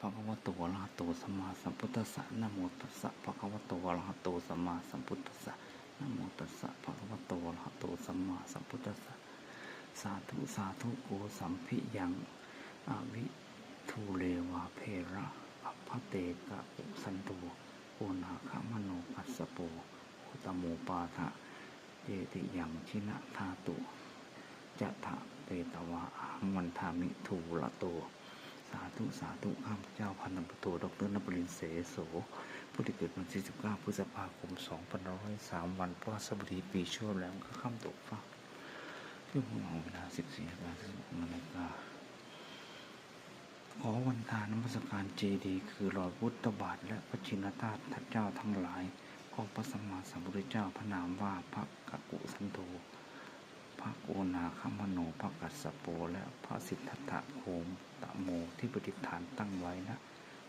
ภะคะวะโตอะระหะโตสัมมาสัมพุทธัสสะนะโมตัสสะภะคะวะโตอะระหะโตสัมมาสัมพุทธัสสะนะโมตัสสะภะคะวะโตอะระหะโตสัมมาสัมพุทธัสสะสาธุสาธุโกสัมภิยังอวิทูเลวาเพระอัพพเตกะอุสันโตโอนาคามโนปัสสโปโอตโมปาทะเยติยังชินะธาตุจะถะเปตวะอังวันทามิทูละโต สาธุ สาธุข้าพเจ้าพันธโทดรนบรินเสโส ผู้ที่เกิดวันที่ 19 พฤษภาคม 2503 วันพระสบดีปีชั่วแล้วก็ข้ามตกฟ้าช่วงของเวลา 14นาฬิกาถึงนาฬิกาขอวันทานนมัสการเจดีคือรอยพุทธบาท และพระชินธาตุทัดเจ้าทั้งหลาย ของพระสัมมาสัมพุทธเจ้าพระนามว่าพระกกุสันโธ พระโกนาคมโนพระกัสสโป และพระสิทธัตถะโคมตะโมที่ประดิฐานตั้งไว้นะ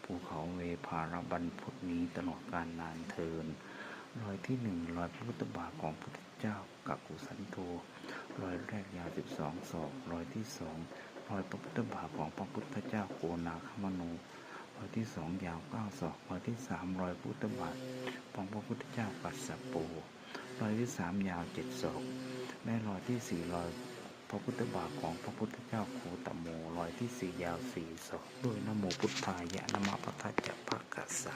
ภูเขาเวภารบันพุทธนี้ตลอดการนานเทินรอยที่หนึ่งรอยพระพุทธบาทของพระพุทธเจ้ากักุสันโธรอยแรกยาวสิบสองศอกรอยที่สองรอยพระพุทธบาทของพระพุทธเจ้าโกนาคมโนรอยที่สองยาวเก้าศอกรอยที่สามรอยพุทธบาทของพระพุทธเจ้ากัสสโป รอยที่สามยาวเจ็ดศอกแม่รอยที่สี่รอยพระพุทธบาทของพระพุทธเจ้าโคตโมรอยที่สี่ยาวสี่ศอกด้วยนโมพุทธายะนมะพะทัจจะภะกัสสะ